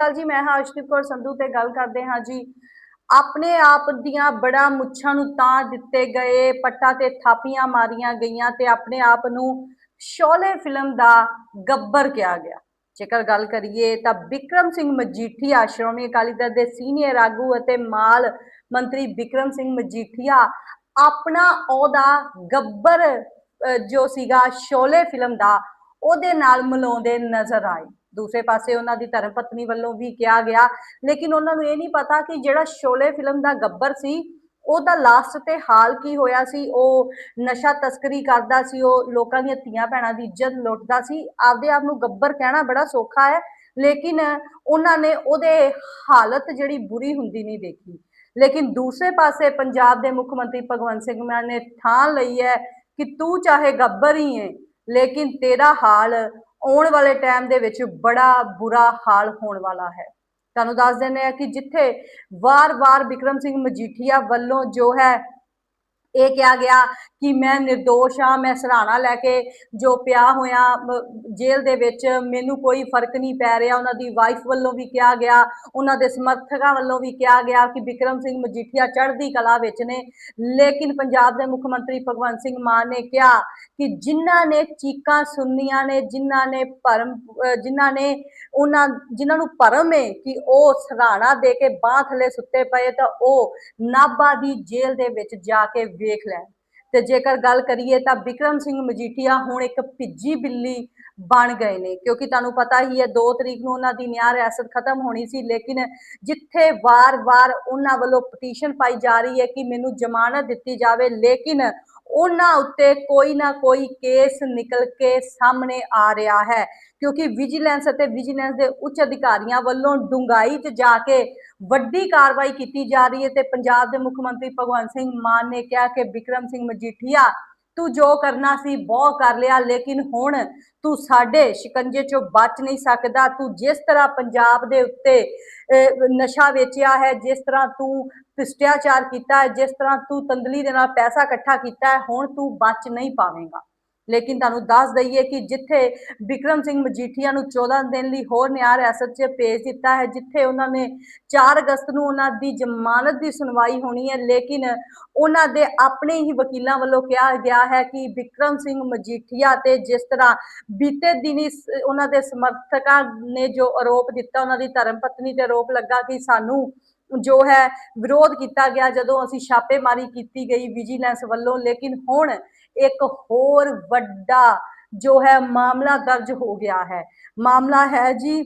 ਸਤਿ ਜੀ, ਮੈਂ ਹਾਂ ਅਰਸ਼ਦੀਪ ਕੌਰ ਸੰਧੂ ਤੇ ਗੱਲ ਕਰਦੇ ਹਾਂ ਜੀ। ਆਪਣੇ ਆਪ ਦੀਆਂ ਬੜਾ ਮੁੱਛਾਂ ਨੂੰ ਤਾਂ ਦਿੱਤੇ ਗਏ, ਪੱਟਾਂ ਤੇ ਥਾਪੀਆਂ ਮਾਰੀਆਂ ਗਈਆਂ ਤੇ ਆਪਣੇ ਆਪ ਨੂੰ ਸ਼ੋਲੇ ਫਿਲਮ ਦਾ ਗੱਬਰ ਕਿਹਾ ਗਿਆ। ਜੇਕਰ ਗੱਲ ਕਰੀਏ ਤਾਂ ਵਿਕਰਮ ਸਿੰਘ ਮਜੀਠੀਆ, ਸ਼੍ਰੋਮਣੀ ਅਕਾਲੀ ਦਲ ਦੇ ਸੀਨੀਅਰ ਆਗੂ ਅਤੇ ਮਾਲ ਮੰਤਰੀ ਵਿਕਰਮ ਸਿੰਘ ਮਜੀਠੀਆ, ਆਪਣਾ ਉਹਦਾ ਗੱਬਰ ਜੋ ਸੀਗਾ ਸ਼ੋਲੇ ਫਿਲਮ ਦਾ, ਉਹਦੇ ਨਾਲ ਮਿਲਾਉਂਦੇ ਨਜ਼ਰ ਆਏ। ਦੂਸਰੇ ਪਾਸੇ ਉਹਨਾਂ ਦੀ ਧਰਮ ਪਤਨੀ ਵੱਲੋਂ ਵੀ ਕਿਹਾ ਗਿਆ। ਲੇਕਿਨ ਉਹਨਾਂ ਨੂੰ ਇਹ ਨਹੀਂ ਪਤਾ ਕਿ ਜਿਹੜਾ ਸ਼ੋਲੇ ਫਿਲਮ ਦਾ ਗੱਬਰ ਸੀ, ਉਹਦਾ ਲਾਸਟ ਤੇ ਹਾਲ ਕੀ ਹੋਇਆ ਸੀ, ਉਹ ਨਸ਼ਾ ਤਸਕਰੀ ਕਰਦਾ ਸੀ, ਉਹ ਲੋਕਾਂ ਦੀਆਂ ਧੀਆਂ ਭੈਣਾਂ ਦੀ ਇੱਜ਼ਤ ਲੁੱਟਦਾ ਸੀ। ਆਪਦੇ ਆਪ ਨੂੰ ਗੱਬਰ ਕਹਿਣਾ ਬੜਾ ਸੌਖਾ ਹੈ, ਲੇਕਿਨ ਉਹਨਾਂ ਨੇ ਉਹਦੇ ਹਾਲਤ ਜਿਹੜੀ ਬੁਰੀ ਹੁੰਦੀ ਨਹੀਂ ਦੇਖੀ। ਲੇਕਿਨ ਦੂਸਰੇ ਪਾਸੇ ਪੰਜਾਬ ਦੇ ਮੁੱਖ ਮੰਤਰੀ ਭਗਵੰਤ ਸਿੰਘ ਮਾਨ ਨੇ ਥਾਂ ਲਈ ਹੈ ਕਿ ਤੂੰ ਚਾਹੇ ਗੱਬਰ ਹੀ ਹੈ, ਲੇਕਿਨ ਤੇਰਾ ਹਾਲ ਆਉਣ ਵਾਲੇ ਟਾਈਮ ਦੇ ਵਿੱਚ ਬੜਾ ਬੁਰਾ ਹਾਲ ਹੋਣ ਵਾਲਾ ਹੈ। ਤੁਹਾਨੂੰ ਦੱਸ ਦਿੰਦੇ ਆ ਕਿ ਜਿੱਥੇ ਵਾਰ-ਵਾਰ ਵਿਕਰਮ ਸਿੰਘ ਮਜੀਠੀਆ ਵੱਲੋਂ ਜੋ ਹੈ ਇਹ ਕਿਹਾ ਗਿਆ ਕਿ ਮੈਂ નિર્ਦੋਸ਼ ਹਾਂ, ਮੈਂ ਸਰਾਣਾ ਲੈ ਕੇ ਜੋ ਪਿਆ ਹੋਇਆ ਜੇਲ੍ਹ ਦੇ ਵਿੱਚ ਮੈਨੂੰ ਕੋਈ ਫ਼ਰਕ ਨਹੀਂ ਪੈ ਰਿਹਾ। ਉਹਨਾਂ ਦੀ ਵਾਈਫ ਵੱਲੋਂ ਵੀ ਕਿਹਾ ਗਿਆ, ਉਹਨਾਂ ਦੇ ਸਮਰਥਕਾਂ ਵੱਲੋਂ ਵੀ ਕਿਹਾ ਗਿਆ ਕਿ ਵਿਕਰਮ ਸਿੰਘ ਮਜੀਠੀਆ ਚੜ੍ਹਦੀ ਕਲਾ ਵਿੱਚ ਨੇ। ਲੇਕਿਨ ਪੰਜਾਬ ਦੇ ਮੁੱਖ ਮੰਤਰੀ ਭਗਵੰਤ ਸਿੰਘ ਮਾਨ ਨੇ ਕਿਹਾ ਕਿ ਜਿਨ੍ਹਾਂ ਨੇ ਚੀਕਾਂ ਸੁਣਨੀਆਂ ਨੇ, ਜਿਨ੍ਹਾਂ ਨੇ ਭਰਮ, ਅਹ, ਜਿਨ੍ਹਾਂ ਨੇ ਉਹਨਾਂ, ਜਿਨ੍ਹਾਂ ਨੂੰ ਭਰਮ ਹੈ ਕਿ ਉਹ ਸਰਾਣਾ ਦੇ ਕੇ ਬਾਹ ਥੱਲੇ ਸੁੱਤੇ ਪਏ ਤਾਂ ਉਹ ਨਾਭਾ ਦੀ ਜੇਲ੍ਹ ਦੇ ਵਿੱਚ ਜਾ ਕੇ ਵੇਖ ਲੈਣ ਤੇ ਜੇਕਰ ਗੱਲ ਕਰੀਏ ਤਾਂ ਵਿਕਰਮ ਸਿੰਘ ਮਜੀਠੀਆ ਹੁਣ ਇੱਕ ਭਿੱਜੀ ਬਿੱਲੀ ਬਣ ਗਏ ਨੇ, ਕਿਉਂਕਿ ਤੁਹਾਨੂੰ ਪਤਾ ਹੀ ਹੈ 2 ਤਰੀਕ ਨੂੰ ਉਹਨਾਂ ਦੀ ਨਿਆਂ ਰਿਆਸਤ ਖਤਮ ਹੋਣੀ ਸੀ, ਲੇਕਿਨ ਜਿੱਥੇ ਵਾਰ-ਵਾਰ ਉਹਨਾਂ ਵੱਲੋਂ ਪਟੀਸ਼ਨ ਪਾਈ ਜਾ ਰਹੀ ਹੈ ਕਿ ਮੈਨੂੰ ਜ਼ਮਾਨਤ ਦਿੱਤੀ ਜਾਵੇ, ਲੇਕਿਨ ਉਹਨਾਂ ਉੱਤੇ ਕੋਈ ਨਾ ਕੋਈ ਕੇਸ ਨਿਕਲ ਕੇ ਸਾਹਮਣੇ ਆ ਰਿਹਾ ਹੈ। ਕਿਉਂਕਿ ਵਿਜੀਲੈਂਸ ਅਤੇ ਵਿਜੀਲੈਂਸ ਦੇ ਉੱਚ ਅਧਿਕਾਰੀਆਂ ਵੱਲੋਂ ਡੁੰਗਾਈ 'ਚ ਜਾ ਕੇ ਵੱਡੀ ਕਾਰਵਾਈ ਕੀਤੀ ਜਾ ਰਹੀ ਹੈ ਤੇ ਪੰਜਾਬ ਦੇ ਮੁੱਖ ਮੰਤਰੀ ਭਗਵੰਤ ਸਿੰਘ ਮਾਨ ਨੇ ਕਿਹਾ ਕਿ ਵਿਕਰਮ ਸਿੰਘ ਮਜੀਠੀਆ ਤੂੰ ਜੋ ਕਰਨਾ ਸੀ ਬਹੁਤ ਕਰ ਲਿਆ ਲੇਕਿਨ ਹੁਣ ਤੂੰ ਸਾਡੇ ਸ਼ਿਕੰਜੇ 'ਚੋਂ ਬਚ ਨਹੀਂ ਸਕਦਾ। ਤੂੰ ਜਿਸ ਤਰ੍ਹਾਂ ਪੰਜਾਬ ਦੇ ਉੱਤੇ ਅਹ, ਨਸ਼ਾ ਵੇਚਿਆ ਹੈ ਜਿਸ ਤਰ੍ਹਾਂ ਤੂੰ ਭ੍ਰਿਸ਼ਟਾਚਾਰ ਕੀਤਾ ਹੈ ਜਿਸ ਤਰ੍ਹਾਂ ਤੂੰ ਤੰਦਲੀ ਦੇ ਨਾਲ ਪੈਸਾ ਇਕੱਠਾ ਕੀਤਾ ਹੈ ਹੁਣ ਤੂੰ ਬਚ ਨਹੀਂ ਪਾਵੇਂਗਾ। ਲੇਕਿਨ ਤੁਹਾਨੂੰ ਦੱਸ ਦਈਏ ਕਿ ਜਿੱਥੇ ਵਿਕਰਮ ਸਿੰਘ ਮਜੀਠੀਆ ਨੂੰ 14 ਦਿਨ ਲਈ ਹੋਰ ਨਿਆਂ ਰਿਆਸਤ 'ਚ ਭੇਜ ਦਿੱਤਾ ਹੈ, ਜਿੱਥੇ ਉਹਨਾਂ ਨੇ 4 ਅਗਸਤ ਨੂੰ ਉਹਨਾਂ ਦੀ ਜ਼ਮਾਨਤ ਦੀ ਸੁਣਵਾਈ ਹੋਣੀ ਹੈ, ਲੇਕਿਨ ਉਹਨਾਂ ਦੇ ਆਪਣੇ ਹੀ ਵਕੀਲਾਂ ਵੱਲੋਂ ਕਿਹਾ ਗਿਆ ਹੈ ਕਿ ਵਿਕਰਮ ਸਿੰਘ ਮਜੀਠੀਆ ਤੇ ਜਿਸ ਤਰ੍ਹਾਂ ਬੀਤੇ ਦਿਨੀ ਉਹਨਾਂ ਦੇ ਸਮਰਥਕਾਂ ਨੇ ਜੋ ਆਰੋਪ ਦਿੱਤਾ, ਉਹਨਾਂ ਦੀ ਧਰਮ ਪਤਨੀ ਤੇ ਆਰੋਪ ਲੱਗਾ ਕਿ ਸਾਨੂੰ ਜੋ ਹੈ ਵਿਰੋਧ ਕੀਤਾ ਗਿਆ ਜਦੋਂ ਅਸੀਂ ਛਾਪੇਮਾਰੀ ਕੀਤੀ ਗਈ ਵਿਜੀਲੈਂਸ ਵੱਲੋਂ, ਲੇਕਿਨ ਹੁਣ ਇੱਕ ਹੋਰ ਵੱਡਾ ਜੋ ਹੈ ਮਾਮਲਾ ਦਰਜ ਹੋ ਗਿਆ ਹੈ। ਮਾਮਲਾ ਹੈ ਜੀ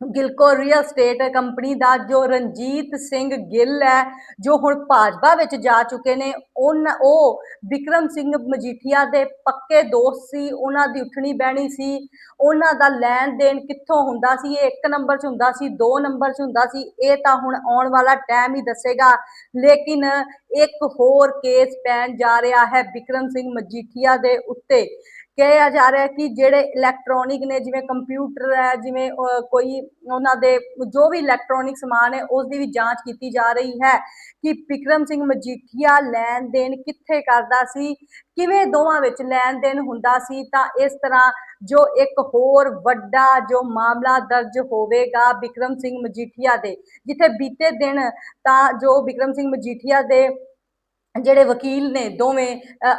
ਗਿਲਕੋ ਰੀਅਲ ਸਟੇਟ ਕੰਪਨੀ ਦਾ ਜੋ ਰਣਜੀਤ ਸਿੰਘ ਗਿੱਲ ਹੈ, ਜੋ ਹੁਣ ਭਾਜਪਾ ਵਿੱਚ ਜਾ ਚੁੱਕੇ ਨੇ ਉਹਨਾਂ ਉਹ ਵਿਕਰਮ ਸਿੰਘ ਮਜੀਠੀਆ ਦੇ ਪੱਕੇ ਦੋਸਤ ਸੀ, ਉਹਨਾਂ ਦੀ ਉੱਠਣੀ ਬਹਿਣੀ ਸੀ, ਉਹਨਾਂ ਦਾ ਲੈਣ ਦੇਣ ਕਿੱਥੋਂ ਹੁੰਦਾ ਸੀ? ਇਹ ਇੱਕ ਨੰਬਰ 'ਚ ਹੁੰਦਾ ਸੀ, ਦੋ ਨੰਬਰ 'ਚ ਹੁੰਦਾ ਸੀ, ਇਹ ਤਾਂ ਹੁਣ ਆਉਣ ਵਾਲਾ ਟਾਈਮ ਹੀ ਦੱਸੇਗਾ। ਲੇਕਿਨ ਇੱਕ ਹੋਰ ਕੇਸ ਪੈਣ ਜਾ ਰਿਹਾ ਹੈ ਵਿਕਰਮ ਸਿੰਘ ਮਜੀਠੀਆ ਦੇ ਉੱਤੇ। ਕਿਹਾ ਜਾ ਰਿਹਾ ਕਿ ਜਿਹੜੇ ਇਲੈਕਟ੍ਰੋਨਿਕ ਨੇ, ਜਿਵੇਂ ਕੰਪਿਊਟਰ ਹੈ, ਜਿਵੇਂ ਕੋਈ ਉਹਨਾਂ ਦੇ ਜੋ ਵੀ ਇਲੈਕਟ੍ਰੋਨਿਕ ਸਮਾਨ ਹੈ, ਉਸ ਦੀ ਵੀ ਜਾਂਚ ਕੀਤੀ ਜਾ ਰਹੀ ਹੈ ਕਿ ਵਿਕਰਮ ਸਿੰਘ ਮਜੀਠੀਆ ਲੈਣ ਦੇਣ ਕਿੱਥੇ ਕਰਦਾ ਸੀ, ਕਿਵੇਂ ਦੋਵਾਂ ਵਿੱਚ ਲੈਣ ਦੇਣ ਹੁੰਦਾ ਸੀ, ਤਾਂ ਇਸ ਤਰ੍ਹਾਂ ਜੋ ਇੱਕ ਹੋਰ ਵੱਡਾ ਜੋ ਮਾਮਲਾ ਦਰਜ ਹੋਵੇਗਾ ਵਿਕਰਮ ਸਿੰਘ ਮਜੀਠੀਆ ਦੇ, ਜਿੱਥੇ ਬੀਤੇ ਦਿਨ ਤਾਂ ਜੋ ਵਿਕਰਮ ਸਿੰਘ ਮਜੀਠੀਆ ਦੇ ਜਿਹੜੇ ਵਕੀਲ ਨੇ ਦੋਵੇਂ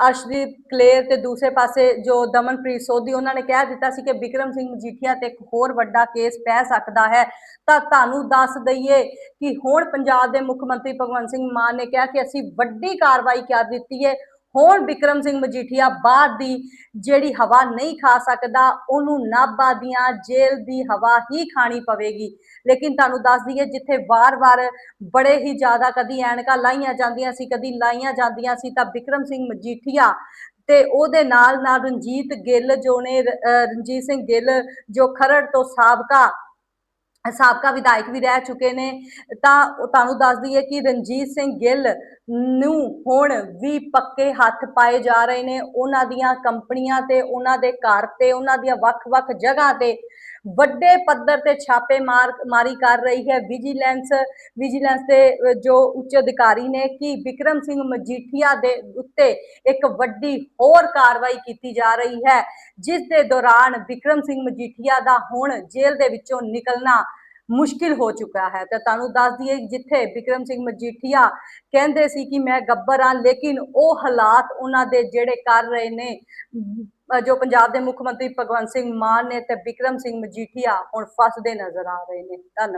ਅਰਸ਼ਦੀਪ ਕਲੇਰ ਤੇ ਦੂਸਰੇ ਪਾਸੇ ਜੋ ਦਮਨਪ੍ਰੀਤ ਸੋਧੀ ਉਹਨਾਂ ਨੇ ਕਹਿ ਦਿੱਤਾ ਸੀ ਕਿ ਵਿਕਰਮ ਸਿੰਘ ਮਜੀਠੀਆ ਤੇ ਇੱਕ ਹੋਰ ਵੱਡਾ ਕੇਸ ਪੈ ਸਕਦਾ ਹੈ। ਤਾਂ ਤੁਹਾਨੂੰ ਦੱਸ ਦਈਏ ਕਿ ਹੁਣ ਪੰਜਾਬ ਦੇ ਮੁੱਖ ਮੰਤਰੀ ਭਗਵੰਤ ਸਿੰਘ ਮਾਨ ਨੇ ਕਿਹਾ ਕਿ ਅਸੀਂ ਵੱਡੀ ਕਾਰਵਾਈ ਕਰ ਦਿੱਤੀ ਹੈ। ਹੁਣ ਵਿਕਰਮ ਸਿੰਘ ਮਜੀਠੀਆ ਬਾਹਰ ਦੀ ਜਿਹੜੀ ਹਵਾ ਨਹੀਂ ਖਾ ਸਕਦਾ, ਉਹਨੂੰ ਨਾਭਾ ਦੀਆਂ ਜੇਲ੍ਹ ਦੀ ਹਵਾ ਹੀ ਖਾਣੀ ਪਵੇਗੀ। ਲੇਕਿਨ ਤੁਹਾਨੂੰ ਦੱਸ ਦਈਏ, ਜਿੱਥੇ ਵਾਰ-ਵਾਰ ਬੜੇ ਹੀ ਜ਼ਿਆਦਾ ਕਦੀ ਐਨਕਾਂ ਲਾਈਆਂ ਜਾਂਦੀਆਂ ਸੀ, ਕਦੀ ਲਾਈਆਂ ਜਾਂਦੀਆਂ ਸੀ, ਤਾਂ ਵਿਕਰਮ ਸਿੰਘ ਮਜੀਠੀਆ ਤੇ ਉਹਦੇ ਨਾਲ ਨਾਲ ਰਣਜੀਤ ਗਿੱਲ ਜੋ ਨੇ, ਅਹ ਰਣਜੀਤ ਸਿੰਘ ਗਿੱਲ ਜੋ ਖਰੜ ਤੋਂ ਸਾਬਕਾ ਸਾਬਕਾ ਵਿਧਾਇਕ ਵੀ ਰਹਿ ਚੁੱਕੇ ਨੇ, ਤਾਂ ਤੁਹਾਨੂੰ ਦੱਸ ਦਈਏ ਕਿ ਰਣਜੀਤ ਸਿੰਘ ਗਿੱਲ ਨੂੰ ਹੁਣ ਵੀ ਪੱਕੇ ਹੱਥ ਪਾਏ ਜਾ ਰਹੇ ਨੇ। ਉਹਨਾਂ ਦੀਆਂ ਕੰਪਨੀਆਂ ਤੇ, ਉਹਨਾਂ ਦੇ ਘਰ ਤੇ, ਉਹਨਾਂ ਦੀਆਂ ਵੱਖ-ਵੱਖ ਜਗ੍ਹਾ ਤੇ ਵੱਡੇ ਪੱਧਰ ਤੇ ਛਾਪੇ ਮਾਰ, ਮਾਰੀ ਕਰ ਰਹੀ ਹੈ ਵਿਜੀਲੈਂਸ ਵਿਜੀਲੈਂਸ ਦੇ ਜੋ ਉੱਚ ਅਧਿਕਾਰੀ ਨੇ ਕਿ ਵਿਕਰਮ ਸਿੰਘ ਮਜੀਠੀਆ ਦੇ ਉੱਤੇ ਇੱਕ ਵੱਡੀ ਹੋਰ ਕਾਰਵਾਈ ਕੀਤੀ ਜਾ ਰਹੀ ਹੈ, ਜਿਸ ਦੇ ਦੌਰਾਨ ਵਿਕਰਮ ਸਿੰਘ ਮਜੀਠੀਆ ਦਾ ਹੁਣ ਜੇਲ੍ਹ ਦੇ ਵਿੱਚੋਂ ਨਿਕਲਣਾ ਮੁਸ਼ਕਿਲ ਹੋ ਚੁੱਕਾ ਹੈ। ਤੇ ਤੁਹਾਨੂੰ ਦੱਸ ਦਈਏ ਜਿੱਥੇ ਵਿਕਰਮ ਸਿੰਘ ਮਜੀਠੀਆ ਕਹਿੰਦੇ ਸੀ ਕਿ ਮੈਂ ਗੱਬਰ ਹਾਂ ਲੇਕਿਨ ਉਹ ਹਾਲਾਤ ਉਹਨਾਂ ਦੇ ਜਿਹੜੇ ਕਰ ਰਹੇ ਨੇ ਜੋ ਪੰਜਾਬ ਦੇ ਮੁੱਖ ਮੰਤਰੀ ਭਗਵੰਤ ਸਿੰਘ ਮਾਨ ਨੇ ਤੇ ਵਿਕਰਮ ਸਿੰਘ ਮਜੀਠੀਆ ਹੁਣ ਫਸਦੇ ਨਜ਼ਰ ਆ ਰਹੇ ਨੇ। ਧੰਨਵਾਦ।